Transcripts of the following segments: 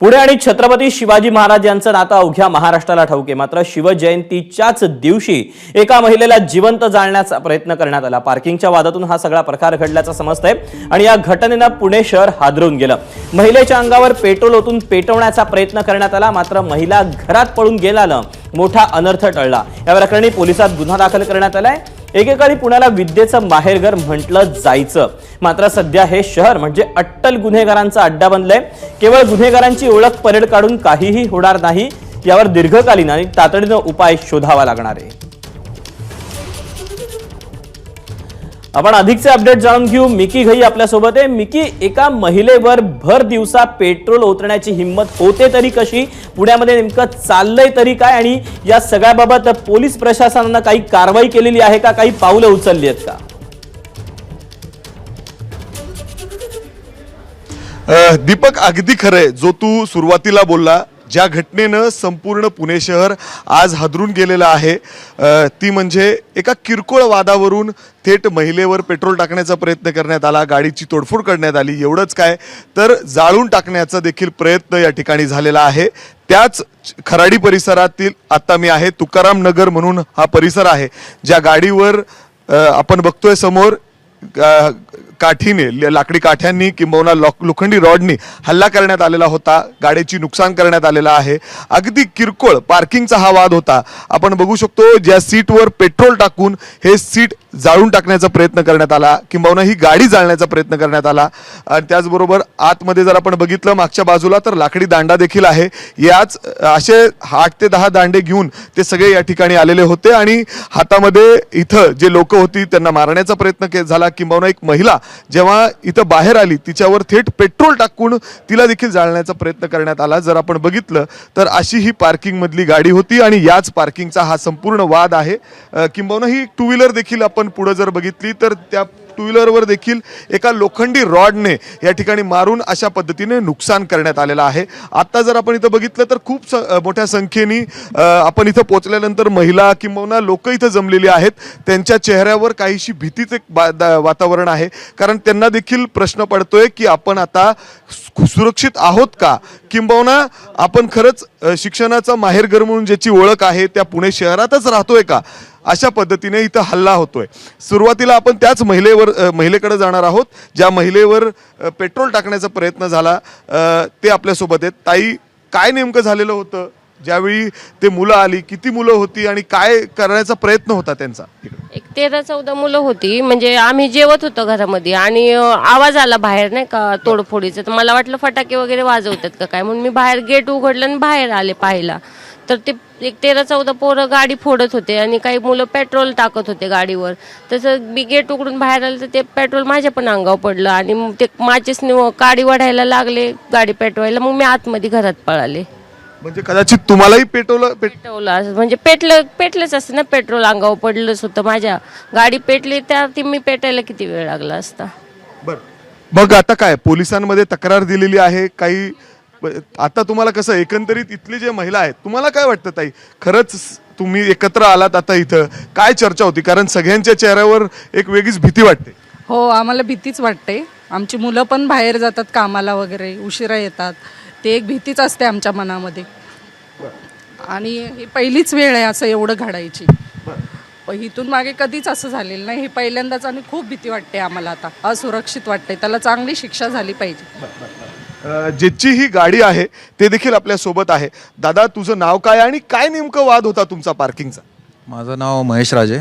पुणे आणि छत्रपती शिवाजी महाराज यांचं नातं अवघ्या महाराष्ट्राला ठाऊके मात्र शिवजयंतीच्याच दिवशी एका महिलेला जिवंत जाळण्याचा प्रयत्न करण्यात आला. पार्किंगच्या वादातून हा सगळा प्रकार घडल्याचं समजतंय आणि या घटनेनं पुणे शहर हादरून गेलं. महिलेच्या अंगावर पेट्रोल ओतून पेटवण्याचा प्रयत्न करण्यात आला मात्र महिला घरात पळून गेल्यानं मोठा अनर्थ टळला. या प्रकरणी पोलिसात गुन्हा दाखल करण्यात आलाय. एकेकाळी पुण्याला विद्येचं माहेरघर म्हटलं जायचं. मात्र सध्या हे शहर म्हणजे अट्टल गुन्हेगारांचा अड्डा बनलंय. केवळ गुन्हेगारांची ओळख परेड काढून काहीही होणार नाही यावर दीर्घकालीन आणि तातडीनं उपाय शोधावा लागणार आहे. आपण अधिकचे अपडेट जाणून घेऊ. मिकी घई आपल्यासोबत आहे. मिकी एका महिलेवर भर दिवसा पेट्रोल ओतण्याची हिंमत होते तरी कशी? पुण्यामध्ये नेमकं चाललंय तरी काय? आणि या सगळ्याबाबत पोलीस प्रशासनानं काही कारवाई केलेली आहे का? काही पावलं उचलली आहेत का? दीपक अगदी खरंय. जो तू सुरुवातीला बोलला ज्या घटनेनं संपूर्ण पुणे शहर आज हादरून गेलेलं आहे ती म्हणजे एका किरकोळ वादावरून थेट महिलेवर पेट्रोल टाकण्याचा प्रयत्न करण्यात आला गाडीची तोडफोड करण्यात आली एवढंच काय? तर जाळून टाकण्याचा देखील प्रयत्न या ठिकाणी झालेला आहे. त्याच खराडी परिसरातील आत्ता मी आहे तुकाराम नगर म्हणून हा परिसर आहे ज्या गाडीवर आपण बघतोय समोर काठीने ल- लाकडी काठ्यांनी किंबहुना लॉक लोखंडी रॉडनी हल्ला करण्यात आलेला होता गाडीची नुकसान करण्यात आलेला आहे. अगदी किरकोळ पार्किंगचा हा वाद होता. आपण बघू शकतो ज्या सीटवर पेट्रोल टाकून हे सीट जाळून टाकण्याचा प्रयत्न करण्यात आला किंबहुना ही गाडी जाळण्याचा प्रयत्न करण्यात आला. आणि त्याचबरोबर आतमध्ये जर आपण बघितलं मागच्या बाजूला तर लाकडी दांडा देखील आहे. याच असे आठ ते दहा दांडे घेऊन ते सगळे या ठिकाणी आलेले होते आणि हातामध्ये इथं जे लोक होती त्यांना मारण्याचा प्रयत्न के झाला. किंबहुना एक महिला जेव्हा इथं बाहेर आली तिच्यावर थेट पेट्रोल टाकून तिला देखील जाळण्याचा प्रयत्न करण्यात आला. जर आपण बघितलं तर अशी ही पार्किंग मधली गाडी होती आणि याच पार्किंगचा हा संपूर्ण वाद आहे. किंबहुना ही टू व्हीलर देखील आपण पुढं जर बघितली तर त्या टू व्हीलरवर देखील एका लोखंडी रॉडने या ठिकाणी मारून अशा पद्धतीने नुकसान करण्यात आलेलं आहे. आत्ता जर आपण इथं बघितलं तर खूप स- मोठ्या संख्येने आपण इथं पोचल्यानंतर महिला किंबहुना लोक इथं जमलेली आहेत. त्यांच्या चेहऱ्यावर काहीशी भीतीचं एक बा- दा- वातावरण आहे. कारण त्यांना देखील प्रश्न पडतोय की आपण आता सुरक्षित आहोत का? किंबहुना आपण खरंच अ, शिक्षणाचा माहेरघर म्हणून ज्याची ओळख आहे त्या पुणे शहरातच राहतोय का? अशा पद्धतीने इथं हल्ला होतोय. सुरुवातीला आपण त्याच महिलेवर महिलेकडे जाणार आहोत ज्या महिलेवर पेट्रोल टाकण्याचा प्रयत्न झाला ते आपल्यासोबत आहेत. ताई काय नेमकं झालेलं होतं? ज्यावेळी ते मुलं आली किती मुलं होती आणि काय करण्याचा प्रयत्न होता त्यांचा? एक तेरा चौदा मुलं होती. म्हणजे आम्ही जेवत होतो घरामध्ये आणि आवाज आला बाहेर नाही का तोडफोडीचा. तर मला वाटलं फटाके वगैरे वाजवतात का काय? म्हणून मी बाहेर गेट उघडलं आणि बाहेर आले पाहायला. तर ते एक तेरा चौदा पोरं गाडी फोडत होते आणि काही मुलं पेट्रोल टाकत होते गाडीवर. तसं मी गेट उघडून बाहेर आले तर ते पेट्रोल माझ्या पण अंगावर पडलं आणि ते माझेच काडी वाढायला लागले गाडी पेटवायला. मग मी आतमध्ये घरात पळाले. म्हणजे कदाचित तुम्हालाही पेट्रोल पेट पेटवलं असं. म्हणजे पेटलं पेटलंच असतं ना पेट्रोल अंगावर पडलंच होतं माझ्या. गाडी पेटली त्या ती मी पेटायला किती वेळ लागला असता. बर. मग आता काय? पोलिसांमध्ये तक्रार दिलेली आहे काही आता तुम्हाला कसं एकंदरीत इथली जे महिला आहेत तुम्हाला काय वाटतं ताई? खरंच तुम्ही एकत्र आलात आता इथं. काय चर्चा होती? कारण सगळ्यांच्या चेहऱ्यावर एक वेगळीच भीती वाटते. हो आम्हाला भीतीच वाटते. आमची मुलं पण बाहेर जातात कामाला वगैरे उशिरा येतात. ते एक भीतीच असते आमच्या मनामध्ये. आणि ही पहिलीच वेळ आहे असं एवढं घडायची. प इथून मागे कधीच असं झालेलं नाही. हे पहिल्यांदाच आणि खूप भीती वाटते आम्हाला आता. असुरक्षित वाटते त्याला चांगली शिक्षा झाली पाहिजे. ज्याची ही गाडी आहे ते देखील आपल्यासोबत आहे. दादा तुझं नाव काय आणि काय नेमकं वाद होता तुमचा पार्किंगचा? माझं नाव महेश राजे.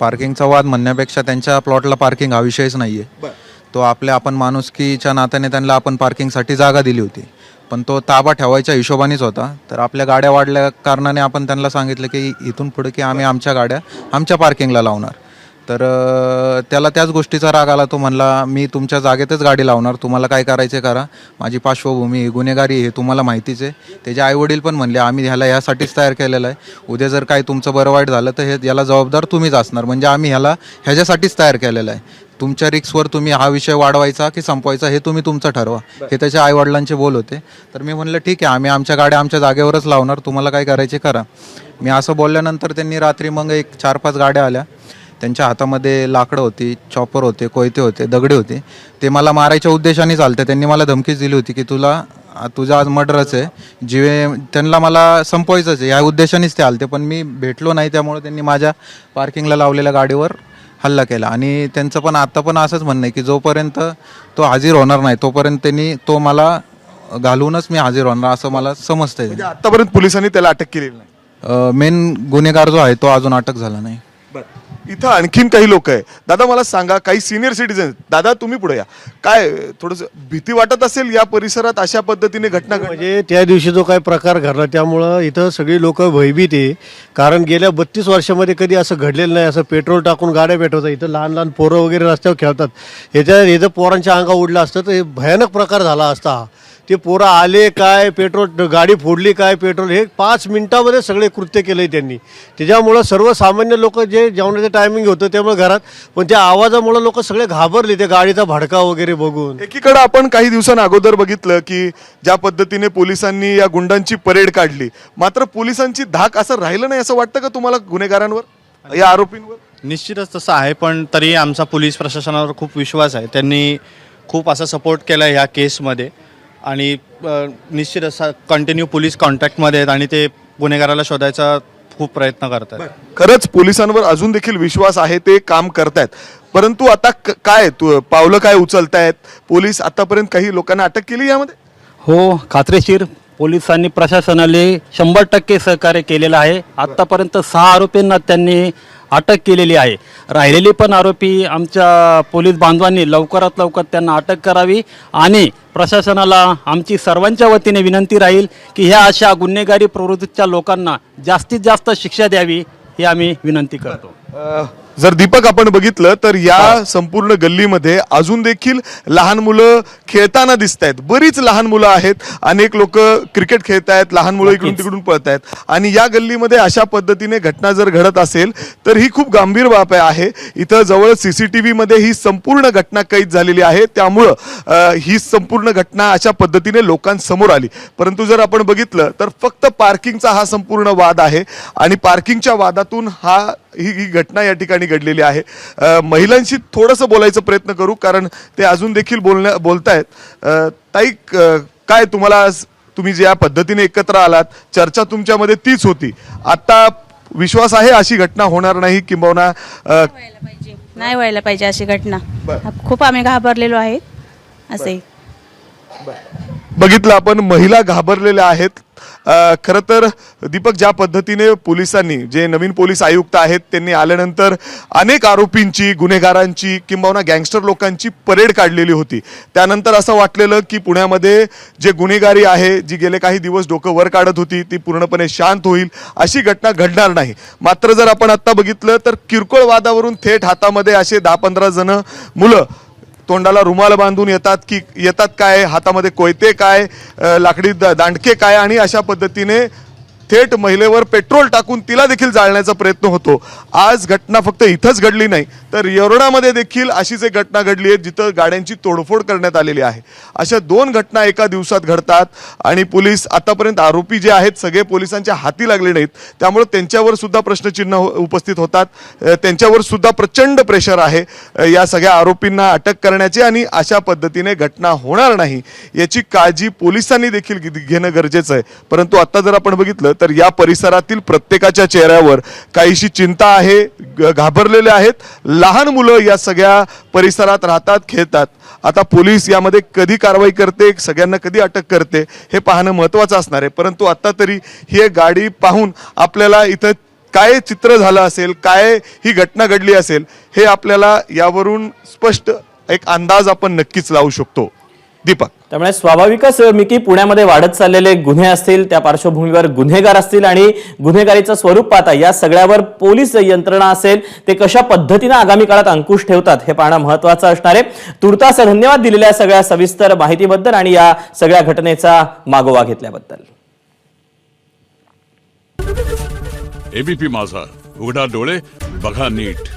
पार्किंगचा वाद म्हणण्यापेक्षा त्यांच्या प्लॉटला पार्किंग हा विषयच नाही आहे तो आपल्या आपण माणुसकीच्या नात्याने त्यांना आपण पार्किंगसाठी जागा दिली होती. पण तो ताबा ठेवायच्या हिशोबानेच होता. तर आपल्या गाड्या वाढल्या कारणाने आपण त्यांना सांगितलं की इथून पुढे की आम्ही आमच्या गाड्या आमच्या पार्किंगला लावणार. तर अ, त्याला त्याच गोष्टीचा राग आला तो म्हणला मी तुमच्या जागेतच गाडी लावणार तुम्हाला काय करायचे करा. माझी पार्श्वभूमी ही गुन्हेगारी हे तुम्हाला माहितीच आहे. त्याचे आईवडील पण म्हणले आम्ही ह्याला ह्यासाठीच तयार केलेलं आहे. उद्या जर काही तुमचं बरं वाईट झालं तर हे याला जबाबदार तुम्हीच असणार. म्हणजे आम्ही ह्याला ह्याच्यासाठीच तयार केलेलं आहे. तुमच्या रिक्सवर तुम्ही हा विषय वाढवायचा की संपवायचा हे तुम्ही तुमचं ठरवा. हे त्याच्या आईवडिलांचे बोल होते. तर मी म्हणलं ठीक आहे आम्ही आमच्या गाड्या आमच्या जागेवरच लावणार तुम्हाला काय करायचे करा. मी असं बोलल्यानंतर त्यांनी रात्री मग एक चार पाच गाड्या आल्या. त्यांच्या हातामध्ये लाकडं होती चॉपर होते कोयते होते दगडे होते. ते मला मारायच्या उद्देशाने चालते. त्यांनी मला धमकीच दिली होती की तुला तुझं आज मर्डरच आहे. जीवे त्यांना मला संपवायचंच आहे. या उद्देशानेच ते आलते. पण मी भेटलो नाही त्यामुळे त्यांनी माझ्या पार्किंगला लावलेल्या गाडीवर हल्ला केला. आणि त्यांचं पण आता पण असंच म्हणणं आहे की जोपर्यंत तो हाजीर होणार नाही तोपर्यंत त्यांनी तो मला घालूनच मी हाजीर होणार असं मला समजतंय. म्हणजे आतापर्यंत पोलिसांनी त्याला अटक केलेली नाही. मेन गुन्हेगार जो आहे तो अजून अटक झाला नाही. इथं आणखीन काही लोक आहे. दादा मला सांगा काही सिनियर सिटीजन दादा तुम्ही पुढे या. काय थोडस भीती वाटत असेल या परिसरात अशा पद्धतीने घटना घडणं? म्हणजे त्या दिवशी जो काही प्रकार घडला त्यामुळं इथं सगळी लोक भयभीत आहे. कारण गेल्या बत्तीस वर्षामध्ये कधी असं घडलेलं नाही. असं पेट्रोल टाकून गाड्या पेटवतात इथं लहान लहान पोरं वगैरे रस्त्यावर खेळतात. याच्या हे जर पोरांच्या अंगा उडलं असतं. तर हे भयानक प्रकार झाला असता. हा ते पोरं आले काय पेट्रोल गाडी फोडली काय पेट्रोल हे पाच मिनिटामध्ये सगळे कृत्य केले त्यांनी. त्याच्यामुळं सर्वसामान्य लोक जे जेवणाचं टायमिंग होतं त्यामुळे घरात पण त्या आवाजामुळं लोक सगळे घाबरले त्या गाडीचा भडका वगैरे बघून. एकीकडे आपण काही दिवसां अगोदर बघितलं की ज्या पद्धतीने पोलिसांनी या गुंडांची परेड काढली. मात्र पोलिसांची धाक असं राहिलं नाही असं वाटतं का तुम्हाला गुन्हेगारांवर? या आरोपींवर? निश्चितच तसं आहे पण तरी आमचा पोलीस प्रशासनावर खूप विश्वास आहे. त्यांनी खूप असा सपोर्ट केला ह्या केसमध्ये आणि निश्चित असा कंटिन्यू पोलीस कॉन्टॅक्टमध्ये आहेत आणि ते गुन्हेगाराला शोधायचा खूप प्रयत्न करत आहेत खरंच पोलिसांवर अजून देखील विश्वास आहे ते काम करतायत. परंतु आता क- काय तु- पावलं काय उचलतायत? पोलीस आतापर्यंत काही लोकांना अटक केली यामध्ये? हो खात्रीशीर. पोलिसांनी प्रशासनाने शंभर टक्के सहकार्य केलेलं आहे. आत्तापर्यंत सहा आरोपींना त्यांनी अटक केलेली आहे. राहिलेली पण आरोपी आमच्या पोलीस बांधवांनी लवकरात लवकर त्यांना अटक करावी आणि प्रशासनाला आमची सर्वांच्या वतीने विनंती राहील की ह्या अशा गुन्हेगारी प्रवृत्तीच्या लोकांना जास्तीत जास्त शिक्षा द्यावी ही आम्ही विनंती करतो. जर दीपक आपण बघितलं तर या संपूर्ण गल्लीमध्ये अजून देखील लहान मुलं खेळताना दिसत आहेत बरीच लहान मुलं आहेत. अनेक लोक क्रिकेट खेळत आहेत लहान मुलं इकडून तिकडून पळत आहेत आणि या गल्लीमध्ये अशा पद्धतीने घटना जर घडत असेल तर ही खूप गंभीर बाब आहे. इथं जवळ सीसीटीव्ही मध्ये ही संपूर्ण घटना कैद झालेली आहे. त्यामुळं ही संपूर्ण घटना अशा पद्धतीने लोकांसमोर आली. परंतु जर आपण बघितलं तर फक्त पार्किंगचा हा संपूर्ण वाद आहे. आणि पार्किंगच्या वादातून हा ही ही घटना या ठिकाणी घडलेली आहे. महिलांशी थोडंसं बोलायचा प्रयत्न करू कारण ते अजून देखील बोलण्या बोलतायत. ताई काय तुम्हाला तुम्ही ज्या पद्धतीने एकत्र आलात चर्चा तुमच्यामध्ये तीच होती. आता विश्वास आहे अशी घटना होणार नाही किंबहुना नाही व्हायला पाहिजे अशी घटना. खूप आम्ही घाबरलेलो आहे असे बघितलं आपण महिला घाबरलेल्या आहेत. खरं तर दीपक ज्या पद्धतीने पोलिसांनी जे नवीन पोलीस आयुक्त आहेत त्यांनी आल्यानंतर अनेक आरोपींची गुन्हेगारांची किंबहुना गँगस्टर लोकांची परेड काढलेली होती. त्यानंतर असं वाटलेलं की पुण्यामध्ये जे गुन्हेगारी आहे जी गेले काही दिवस डोकं वर काढत होती ती पूर्णपणे शांत होईल अशी घटना घडणार नाही. मात्र जर आपण आत्ता बघितलं तर किरकोळ वादावरून थेट हातामध्ये असे दहा पंधरा जण मुलं तोंडाला रुमाल बांधून येतात की येतात काय? हातामध्ये कोयते काय? लाकडी द- दांडके काय? आणि अशा पद्धतीने थेट महिलेवर पेट्रोल टाकून तिला देखील जाळण्याचा प्रयत्न होतो. आज घटना फक्त इथंच घडली नाही तर येरवडामध्ये देखील अशीच एक घटना घडली आहे जिथं गाड्यांची तोडफोड करण्यात आलेली आहे. अशा दोन घटना एका दिवसात घडतात आणि पोलीस आतापर्यंत आरोपी जे आहेत सगळे पोलिसांच्या हाती लागले नाहीत. त्यामुळे त्यांच्यावर सुद्धा प्रश्नचिन्ह हो- उपस्थित होतात. त्यांच्यावर सुद्धा प्रचंड प्रेशर आहे. या सगळ्या आरोपींना अटक करण्याचे आणि अशा पद्धतीने घटना होणार नाही याची काळजी पोलिसांनी देखील घे- घेणं गरजेचं आहे. परंतु आता जर आपण बघितलं तर या परिसरातील प्रत्येकाच्या चेहऱ्यावर काहीशी चिंता आहे ग- घाबरलेले आहेत. लहान मुलं या सगळ्या परिसरात राहतात खेळतात. आता पोलीस यामध्ये कधी कारवाई करते सगळ्यांना कधी अटक करते हे पाहणं महत्त्वाचं असणार आहे. परंतु आत्ता तरी ही गाडी पाहून आपल्याला इथं काय चित्र झालं असेल काय ही घटना घडली असेल हे आपल्याला यावरून स्पष्ट एक अंदाज आपण नक्कीच लावू शकतो. दीपक. त्यामुळे स्वाभाविकच मिकी पुण्यामध्ये वाढत चाललेले गुन्हे असतील त्या पार्श्वभूमीवर गुन्हेगार असतील आणि गुन्हेगारीचं स्वरूप पाहता या सगळ्यावर पोलीस यंत्रणा असेल ते कशा पद्धतीनं आगामी काळात अंकुश ठेवतात हे पाहणं महत्वाचं असणार आहे. तुर्तास धन्यवाद दिलेल्या सगळ्या सविस्तर माहितीबद्दल आणि या सगळ्या घटनेचा मागोवा घेतल्याबद्दल. एबीपी माझा उघडा डोळे बघा नीट.